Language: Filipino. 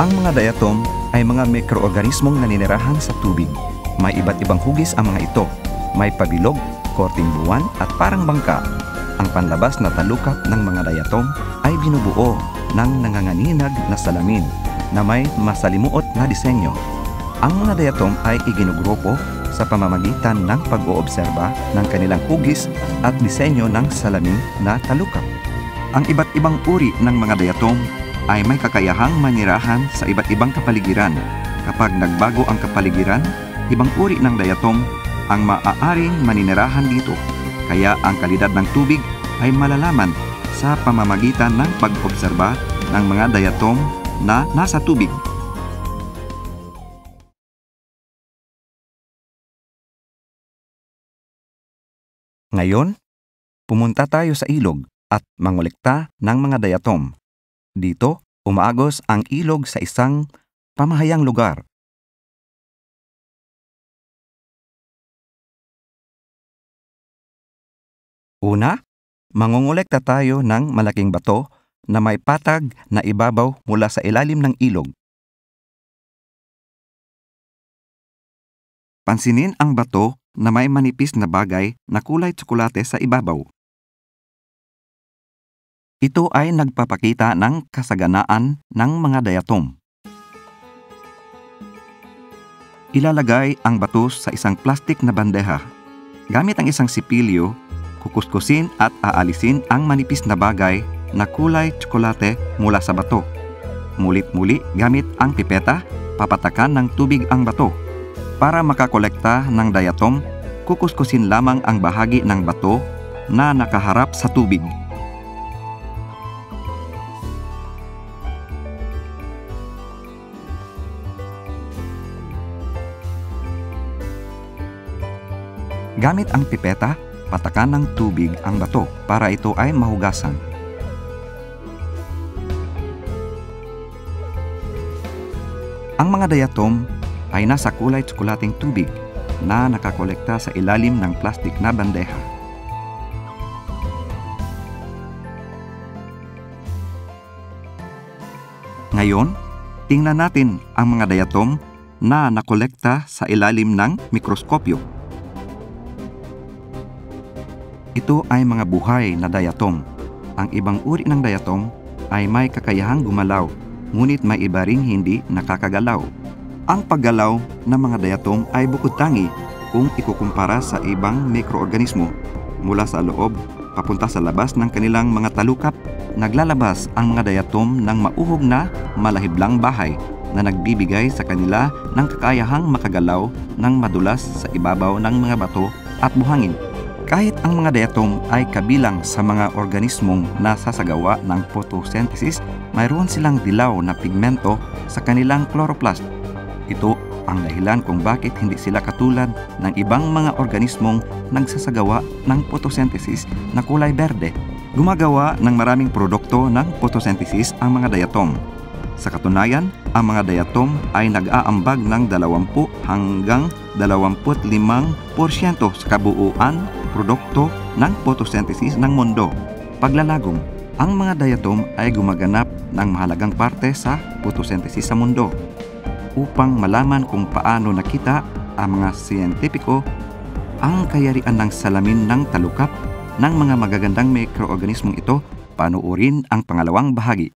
Ang mga diatom ay mga mikroorganismong naninirahan sa tubig. May iba't ibang hugis ang mga ito. May pabilog, korting buwan at parang bangka. Ang panlabas na talukap ng mga diatom ay binubuo ng nanganganinag na salamin na may masalimuot na disenyo. Ang mga diatom ay iginugrupo sa pamamagitan ng pag-oobserba ng kanilang hugis at disenyo ng salamin na talukap. Ang iba't ibang uri ng mga diatom ay may kakayahang manirahan sa iba't ibang kapaligiran. Kapag nagbago ang kapaligiran, ibang uri ng diatom ang maaaring maninirahan dito. Kaya ang kalidad ng tubig ay malalaman sa pamamagitan ng pag-obserba ng mga diatom na nasa tubig. Ngayon, pumunta tayo sa ilog at mangolekta ng mga diatom. Dito, umaagos ang ilog sa isang pamahayang lugar. Una, mangongolekta tayo ng malaking bato na may patag na ibabaw mula sa ilalim ng ilog. Pansinin ang bato na may manipis na bagay na kulay tsokolate sa ibabaw. Ito ay nagpapakita ng kasaganaan ng mga diatom. Ilalagay ang bato sa isang plastik na bandeha. Gamit ang isang sipilyo, kukuskusin at aalisin ang manipis na bagay na kulay tsokolate mula sa bato. Mulit-muli gamit ang pipeta, papatakan ng tubig ang bato. Para makakolekta ng diatom, kukuskusin lamang ang bahagi ng bato na nakaharap sa tubig. Gamit ang pipeta, patakan ng tubig ang bato para ito ay mahugasan. Ang mga diatom ay nasa kulay tsokolating tubig na nakakolekta sa ilalim ng plastik na bandeha. Ngayon, tingnan natin ang mga diatom na nakolekta sa ilalim ng mikroskopyo. Ito ay mga buhay na diatom. Ang ibang uri ng diatom ay may kakayahang gumalaw, ngunit may iba ring hindi nakakagalaw. Ang paggalaw ng mga diatom ay bukod tangi kung ikukumpara sa ibang mikroorganismo. Mula sa loob, papunta sa labas ng kanilang mga talukap, naglalabas ang mga diatom ng mauhog na malahiblang bahay na nagbibigay sa kanila ng kakayahang makagalaw ng madulas sa ibabaw ng mga bato at buhangin. Kahit ang mga diatom ay kabilang sa mga organismong nasasagawa ng photosynthesis, mayroon silang dilaw na pigmento sa kanilang chloroplast. Ito ang dahilan kung bakit hindi sila katulad ng ibang mga organismong nagsasagawa ng photosynthesis na kulay berde. Gumagawa ng maraming produkto ng photosynthesis ang mga diatom. Sa katunayan, ang mga diatom ay nag-aambag ng 20 hanggang 25% sa kabuuan produkto ng photosynthesis ng mundo. Paglalagom, ang mga diatom ay gumaganap ng mahalagang parte sa photosynthesis sa mundo. Upang malaman kung paano nakita ang mga siyentipiko ang kayarian ng salamin ng talukap ng mga magagandang mikroorganismong ito, panuorin ang pangalawang bahagi.